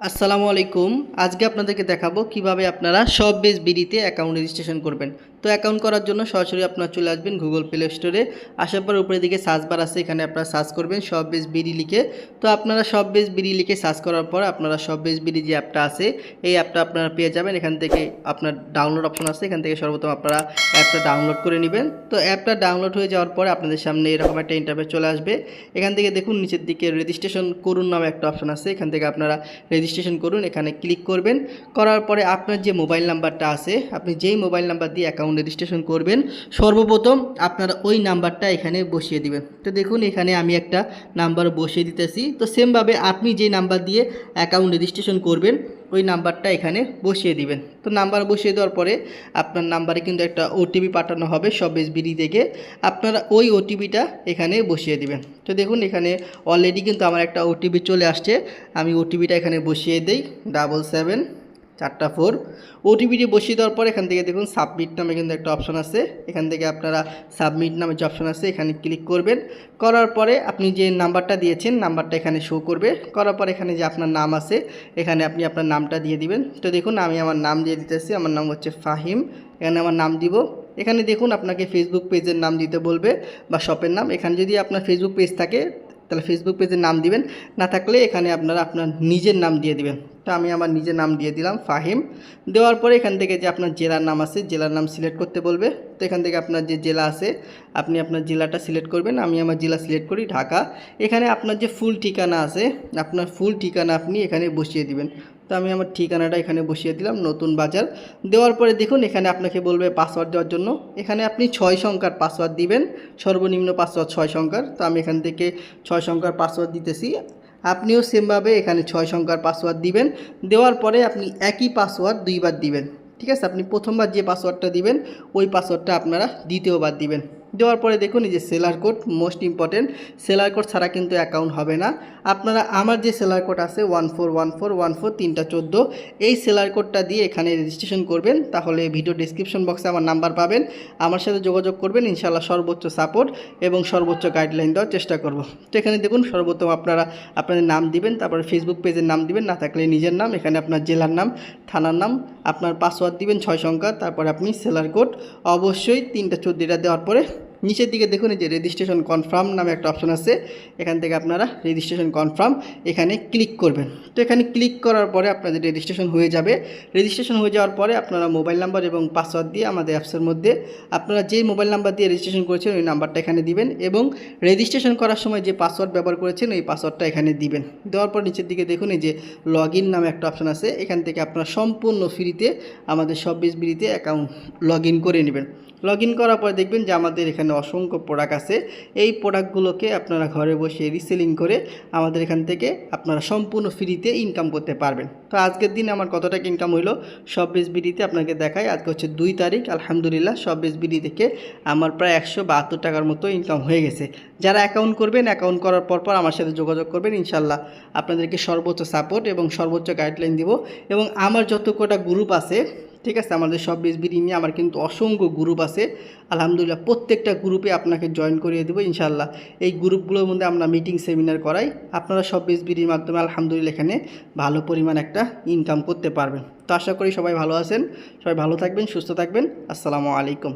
আসসালামু আলাইকুম। আজকে আপনাদেরকে দেখাবো কীভাবে আপনারা সব বেস বিডিতে অ্যাকাউন্ট রেজিস্ট্রেশন করবেন। তো অ্যাকাউন্ট করার জন্য সরাসরি আপনার চলে আসবেন গুগল প্লে স্টোরে আসার পর উপরের দিকে সার্চ বার আছে, এখানে আপনারা সার্চ করবেন সব বেস বিডি লিখে। তো আপনারা সব বেস বিডি লিখে সার্চ করার পর আপনারা সব বেস বিডি যে অ্যাপটা আছে, এই অ্যাপটা আপনারা পেয়ে যাবেন। এখান থেকে আপনার ডাউনলোড অপশন আছে, এখান থেকে সর্বপ্রথম আপনারা অ্যাপটা ডাউনলোড করে নেবেন। তো অ্যাপটা ডাউনলোড হয়ে যাওয়ার পরে আপনাদের সামনে এরকম একটা ইন্টারভিউ চলে আসবে। এখান থেকে দেখুন নিচের দিকে রেজিস্ট্রেশন করুন নামে একটা অপশন আছে। এখান থেকে আপনারা রেজিস্ট্রেশন করুন, এখানে ক্লিক করবেন। করার পরে আপনার যে মোবাইল নাম্বারটা আছে, আপনি যেই মোবাইল নাম্বার দিয়ে অ্যাকাউন্ট রেজিস্ট্রেশন করবেন, সর্বপ্রথম আপনারা ওই নাম্বারটা এখানে বসিয়ে দিবেন। তো দেখুন, এখানে আমি একটা নাম্বার বসিয়ে দিতেছি। তো সেমভাবে আপনি যেই নাম্বার দিয়ে অ্যাকাউন্ট রেজিস্ট্রেশন করবেন, ওই নাম্বারটা এখানে বসিয়ে দিবেন। তো নাম্বার বসিয়ে দেওয়ার পরে আপনার নাম্বারে কিন্তু একটা ওটিপি পাঠানো হবে সব এসবিডি থেকে। আপনারা ওই ওটিপিটা এখানে বসিয়ে দিবেন। তো দেখুন, এখানে অলরেডি কিন্তু আমার একটা ওটিপি চলে আসছে। আমি ওটিপিটা এখানে বসিয়ে দিই। ডাবল সেভেন চারটা ফোর। ওটিপিটি বসিয়ে দেওয়ার পর এখান থেকে দেখুন সাবমিট নামে কিন্তু একটা অপশন আছে। এখান থেকে আপনারা সাবমিট নামে যে অপশন আছে, এখানে ক্লিক করবেন। করার পরে আপনি যে নাম্বারটা দিয়েছেন নাম্বারটা এখানে শো করবে। করার পর এখানে যে আপনার নাম আছে, এখানে আপনি আপনার নামটা দিয়ে দিবেন। তো দেখুন আমি আমার নাম দিয়ে দিতেছি, আমার নাম হচ্ছে ফাহিম। এখানে আমার নাম দিব। এখানে দেখুন আপনাকে ফেসবুক পেজের নাম দিতে বলবে বা শপের নাম। এখানে যদি আপনার ফেসবুক পেজ থাকে তাহলে ফেসবুক পেজের নাম দিবেন। না থাকলে এখানে আপনারা আপনার নিজের নাম দিয়ে দিবেন। তো আমি আমার নিজের নাম দিয়ে দিলাম, ফাহিম। দেওয়ার পরে এখান থেকে যে আপনার জেলার নাম আছে, জেলার নাম সিলেক্ট করতে বলবে। তো এখান থেকে আপনার যে জেলা আছে, আপনি আপনার জেলাটা সিলেক্ট করবেন। আমি আমার জেলা সিলেক্ট করি ঢাকা। এখানে আপনার যে ফুল ঠিকানা আছে, আপনার ফুল ঠিকানা আপনি এখানে বসিয়ে দিবেন। তো আমি আমার ঠিকানাটা এখানে বসিয়ে দিলাম, নতুন বাজার। দেওয়ার পরে দেখুন, এখানে আপনাকে বলবে পাসওয়ার্ড দেওয়ার জন্য। এখানে আপনি ছয় সংখ্যার পাসওয়ার্ড দিবেন, সর্বনিম্ন পাসওয়ার্ড ছয় সংখ্যার। তো আমি এখান থেকে ছয় সংখ্যার পাসওয়ার্ড দিতেছি। আপনিও সেমভাবে এখানে ছয় সংখ্যার পাসওয়ার্ড দিবেন। দেওয়ার পরে আপনি একই পাসওয়ার্ড দুইবার দিবেন। ঠিক আছে? আপনি প্রথমবার যে পাসওয়ার্ডটা দিবেন, ওই পাসওয়ার্ডটা আপনারা দ্বিতীয়বার দিবেন। দেওয়ার পরে দেখুন এই যে seller code most important seller code ছাড়া কিন্তু অ্যাকাউন্ট হবে না। আপনারা আমার যে সেলার কোড আছে one four one four one four তিনটা চোদ্দ, এই সেলার কোডটা দিয়ে এখানে রেজিস্ট্রেশন করবেন। তাহলে ভিডিও ডিসক্রিপশন বক্সে আমার নাম্বার পাবেন। আমার সাথে যোগাযোগ করবেন ইনশাল্লাহ সর্বোচ্চ সাপোর্ট এবং সর্বোচ্চ গাইডলাইন দেওয়ার চেষ্টা করব। তো এখানে দেখুন সর্বোত্তম আপনারা, আপনাদের নাম দিবেন, তারপরে ফেসবুক পেজের নাম দিবেন, না থাকলে নিজের নাম, এখানে আপনার জেলার নাম, থানার নাম, আপনার পাসওয়ার্ড দিবেন ছয় সংখ্যা, তারপরে আপনি সেলার কোড অবশ্যই তিনটা চোদ্দোটা দেওয়ার পরে নিচের দিকে দেখুন, এই যে রেজিস্ট্রেশন কনফার্ম নামে একটা অপশন আছে। এখান থেকে আপনারা রেজিস্ট্রেশন কনফার্ম এখানে ক্লিক করবেন। তো এখানে ক্লিক করার পরে আপনাদের রেজিস্ট্রেশন হয়ে যাবে। রেজিস্ট্রেশন হয়ে যাওয়ার পরে আপনারা মোবাইল নাম্বার এবং পাসওয়ার্ড দিয়ে আমাদের অ্যাপসের মধ্যে আপনারা যে মোবাইল নাম্বার দিয়ে রেজিস্ট্রেশন করেছেন, ওই নাম্বারটা এখানে দিবেন এবং রেজিস্ট্রেশন করার সময় যে পাসওয়ার্ড ব্যবহার করেছেন, ওই পাসওয়ার্ডটা এখানে দিবেন। দেওয়ার পর নিচের দিকে দেখুন, এই যে লগ ইন নামে একটা অপশন আছে। এখান থেকে আপনারা সম্পূর্ণ ফ্রিতে আমাদের সব বিসবিলিতে অ্যাকাউন্ট লগ ইন করে নেবেন। লগ ইন করার পরে দেখবেন যে আমাদের এখানে অসংখ্য প্রোডাক্ট আছে। এই প্রোডাক্টগুলোকে আপনারা ঘরে বসে রিসেলিং করে আমাদের এখান থেকে আপনারা সম্পূর্ণ ফ্রিতে ইনকাম করতে পারবেন। তো আজকের দিনে আমার কত টাকা ইনকাম হইল? সব বিডিতে আপনাকে দেখাই। আজকে হচ্ছে দুই তারিখ, আলহামদুলিল্লাহ সব বিডি থেকে আমার প্রায় একশো বাহাত্তর টাকার মতো ইনকাম হয়ে গেছে। যারা অ্যাকাউন্ট করবেন অ্যাকাউন্ট করার পর পর আমার সাথে যোগাযোগ করবেন ইনশাল্লাহ আপনাদেরকে সর্বোচ্চ সাপোর্ট এবং সর্বোচ্চ গাইডলাইন দিব। এবং আমার যত কটা গ্রুপ আছে ঠিক আছে, আমাদের সব বিডি নিয়ে আমার কিন্তু অসংখ্য গ্রুপ আছে। আলহামদুলিল্লাহ প্রত্যেকটা গ্রুপে আপনাকে জয়েন করিয়ে দেবো ইনশাল্লাহ এই গ্রুপগুলোর মধ্যে আমরা মিটিং সেমিনার করাই। আপনারা সব বিডির মাধ্যমে আলহামদুলিল্লাহ এখানে ভালো পরিমাণ একটা ইনকাম করতে পারবেন। তো আশা করি সবাই ভালো আছেন, সবাই ভালো থাকবেন, সুস্থ থাকবেন। আসসালামু আলাইকুম।